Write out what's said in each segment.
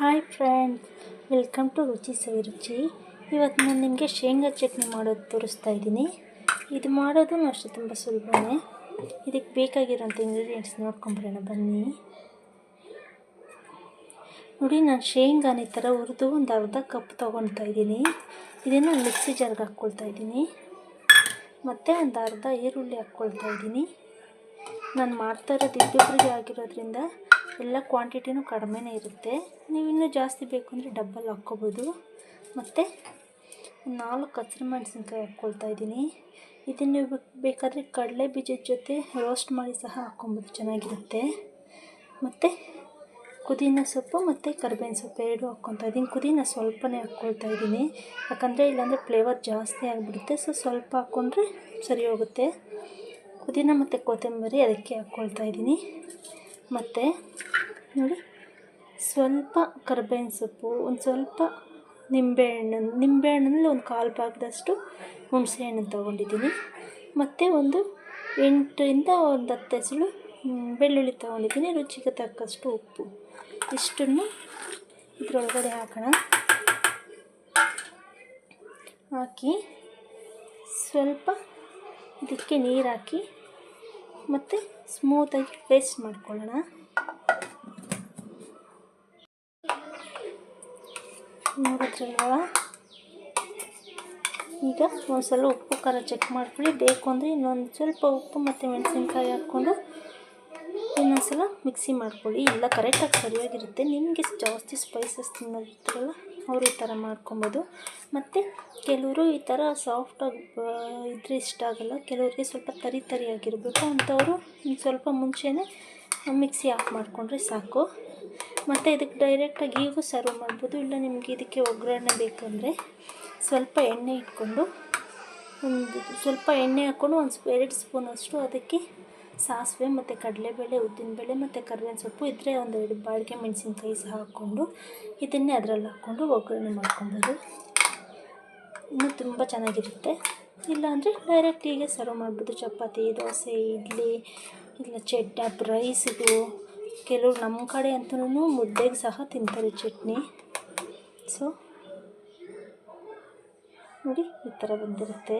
Hi friends welcome to ರುಚಿ ಸವಿ ರುಚಿ ಇವತ್ತು ನಾನು ನಿಮಗೆ ಶೇಂಗಾ ಚಟ್ನಿ ಮಾಡೋದು ತೋರಿಸ್ತಾ ಇದ್ದೀನಿ. ಇದು ಮಾಡೋದು ಅಷ್ಟೇ ತುಂಬ ಸುಲಭನೇ. ಇದಕ್ಕೆ ಬೇಕಾಗಿರೋಂಥ ಇಂಗ್ರೀಡಿಯೆಂಟ್ಸ್ ನೋಡ್ಕೊಂಬರೋಣ ಬನ್ನಿ. ನೋಡಿ, ನಾನು ಶೇಂಗಾನ ಈ ಥರ ಹುರಿದು ಒಂದು ಅರ್ಧ ಕಪ್ ತೊಗೊಳ್ತಾ ಇದ್ದೀನಿ. ಇದನ್ನು ಮಿಕ್ಸಿ ಜಾರ್ಗೆ ಹಾಕ್ಕೊಳ್ತಾ ಇದ್ದೀನಿ. ಮತ್ತು ಒಂದು ಅರ್ಧ ಈರುಳ್ಳಿ ಹಾಕ್ಕೊಳ್ತಾ ಇದ್ದೀನಿ. ನಾನು ಮಾಡ್ತಾ ಇರೋದು ಇಬ್ಬಿಬ್ಬರಿಗೆ ಆಗಿರೋದ್ರಿಂದ ಎಲ್ಲ ಕ್ವಾಂಟಿಟಿನೂ ಕಡಿಮೆನೇ ಇರುತ್ತೆ. ನೀವು ಇನ್ನೂ ಜಾಸ್ತಿ ಬೇಕು ಅಂದರೆ ಡಬ್ಬಲ್ ಹಾಕ್ಕೋಬೋದು. ಮತ್ತು ನಾಲ್ಕು ಹಸಿರು ಮೆಣಸಿನ್ಕಾಯಿ ಹಾಕ್ಕೊಳ್ತಾ ಇದ್ದೀನಿ. ಇದನ್ನು ನೀವು ಬೇಕಾದರೆ ಕಡಲೆ ಬೀಜದ ಜೊತೆ ರೋಸ್ಟ್ ಮಾಡಿ ಸಹ ಹಾಕ್ಕೊಬೋದು, ಚೆನ್ನಾಗಿರುತ್ತೆ. ಮತ್ತು ಪುದೀನ ಸೊಪ್ಪು ಮತ್ತು ಕರ್ಬೇವಿನ ಸೊಪ್ಪು ಎರಡು ಹಾಕ್ಕೊತಾ ಇದ್ದೀನಿ. ಪುದೀನ ಸ್ವಲ್ಪನೇ ಹಾಕ್ಕೊಳ್ತಾ ಇದ್ದೀನಿ. ಯಾಕಂದರೆ ಇಲ್ಲಾಂದರೆ ಫ್ಲೇವರ್ ಜಾಸ್ತಿ ಆಗಿಬಿಡುತ್ತೆ. ಸೊ ಸ್ವಲ್ಪ ಹಾಕ್ಕೊಂಡ್ರೆ ಸರಿ ಹೋಗುತ್ತೆ. ಪುದೀನ ಮತ್ತು ಕೊತ್ತಂಬರಿ ಅದಕ್ಕೆ ಹಾಕ್ಕೊಳ್ತಾ ಇದ್ದೀನಿ. ಮತ್ತು ನೋಡಿ, ಸ್ವಲ್ಪ ಕರ್ಬೇವಿನ ಸೊಪ್ಪು, ಒಂದು ಸ್ವಲ್ಪ ನಿಂಬೆಹಣ್ಣು ನಿಂಬೆಹಣ್ಣಲ್ಲಿ ಒಂದು ಕಾಲು ಭಾಗದಷ್ಟು ಹುಣಸೆ ಹಣ್ಣು ತೊಗೊಂಡಿದ್ದೀನಿ. ಮತ್ತು ಒಂದು ಎಂಟರಿಂದ ಒಂದು ಹತ್ತು ಹೆಸಳು ಬೆಳ್ಳುಳ್ಳಿ ತೊಗೊಂಡಿದ್ದೀನಿ. ರುಚಿಗೆ ತಕ್ಕಷ್ಟು ಉಪ್ಪು. ಇಷ್ಟನ್ನು ಇದರೊಳಗಡೆ ಹಾಕೋಣ. ಹಾಕಿ ಸ್ವಲ್ಪ ಇದಕ್ಕೆ ನೀರು ಹಾಕಿ ಮತ್ತು ಸ್ಮೂತಾಗಿ ಪೇಸ್ಟ್ ಮಾಡ್ಕೊಳ್ಳೋಣ. ನೋಡಿದ್ರಲ್ವ ಈಗ ಒಂದು ಸಲ ಉಪ್ಪು, ಖಾರ ಚೆಕ್ ಮಾಡ್ಕೊಳ್ಳಿ. ಬೇಕು ಅಂದರೆ ಇನ್ನೊಂದು ಸ್ವಲ್ಪ ಉಪ್ಪು ಮತ್ತು ಮೆಣಸಿನ್ಕಾಯಿ ಹಾಕ್ಕೊಂಡು ಇನ್ನೊಂದು ಸಲ ಮಿಕ್ಸಿ ಮಾಡ್ಕೊಳ್ಳಿ ಎಲ್ಲ ಕರೆಕ್ಟಾಗಿ ಸರಿಯಾಗಿರುತ್ತೆ. ನಿಮಗೆ ಜಾಸ್ತಿ ಸ್ಪೈಸಸ್ ತಿನ್ನೋದಿರ್ತಾರಲ್ಲ ಅವರು ಈ ಥರ ಮಾಡ್ಕೊಬೋದು. ಮತ್ತು ಕೆಲವರು ಈ ಥರ ಸಾಫ್ಟಾಗಿ ಇದ್ರೆ ಇಷ್ಟ ಆಗೋಲ್ಲ. ಕೆಲವರಿಗೆ ಸ್ವಲ್ಪ ತರಿ ತರಿಯಾಗಿರಬೇಕು ಅಂಥವರು ಸ್ವಲ್ಪ ಮುಂಚೆನೇ ಮಿಕ್ಸಿ ಆಫ್ ಮಾಡಿಕೊಂಡ್ರೆ ಸಾಕು. ಮತ್ತು ಇದಕ್ಕೆ ಡೈರೆಕ್ಟಾಗಿ ಈಗೂ ಸರ್ವ್ ಮಾಡ್ಬೋದು. ಇಲ್ಲ ನಿಮಗೆ ಇದಕ್ಕೆ ಒಗ್ಗರಣೆ ಬೇಕಂದರೆ ಸ್ವಲ್ಪ ಎಣ್ಣೆ ಇಟ್ಕೊಂಡು ಒಂದು ಸ್ವಲ್ಪ ಎಣ್ಣೆ ಹಾಕ್ಕೊಂಡು ಒಂದು ಎರಡು ಸ್ಪೂನಷ್ಟು ಅದಕ್ಕೆ ಸಾಸಿವೆ ಮತ್ತು ಕಡಲೆಬೇಳೆ, ಉದ್ದಿನಬೇಳೆ ಮತ್ತು ಕರ್ಬೇವಿನ ಸೊಪ್ಪು ಇದ್ದರೆ ಒಂದೆರಡು ಬಾಡಿಗೆ ಮೆಣಸಿನ್ಕಾಯಿ ಸಹ ಹಾಕ್ಕೊಂಡು ಇದನ್ನೇ ಅದರಲ್ಲಿ ಹಾಕ್ಕೊಂಡು ಒಗ್ಗರಣೆ ಮಾಡ್ಕೊಬೋದು. ಇನ್ನೂ ತುಂಬ ಚೆನ್ನಾಗಿರುತ್ತೆ. ಇಲ್ಲಾಂದರೆ ಡೈರೆಕ್ಟ್ ಹೀಗೆ ಸರ್ವ್ ಮಾಡ್ಬೋದು. ಚಪಾತಿ, ದೋಸೆ, ಇಡ್ಲಿ, ಇಲ್ಲ ಚಟ್ನಿ ಇದು ಕೆಲವು ನಮ್ಮ ಕಡೆ ಅಂತೂ ಮುದ್ದೆಗೆ ಸಹ ತಿಂತಾರೆ ಚಟ್ನಿ. ಸೊ ನೋಡಿ ಈ ಥರ ಬಂದಿರುತ್ತೆ.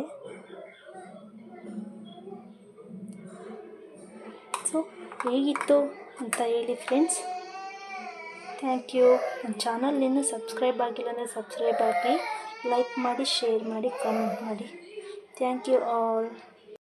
ಹೇಗಿತ್ತು ಅಂತ ಹೇಳಿ ಫ್ರೆಂಡ್ಸ್ ಥ್ಯಾಂಕ್ ಯು ನನ್ನ ಚಾನಲ್ ಇನ್ನೂ ಸಬ್ಸ್ಕ್ರೈಬ್ ಆಗಿಲ್ಲ ಅಂದರೆ ಸಬ್ಸ್ಕ್ರೈಬ್ ಆಗಿ ಲೈಕ್ ಮಾಡಿ ಶೇರ್ ಮಾಡಿ ಕಮೆಂಟ್ ಮಾಡಿ. Thank you all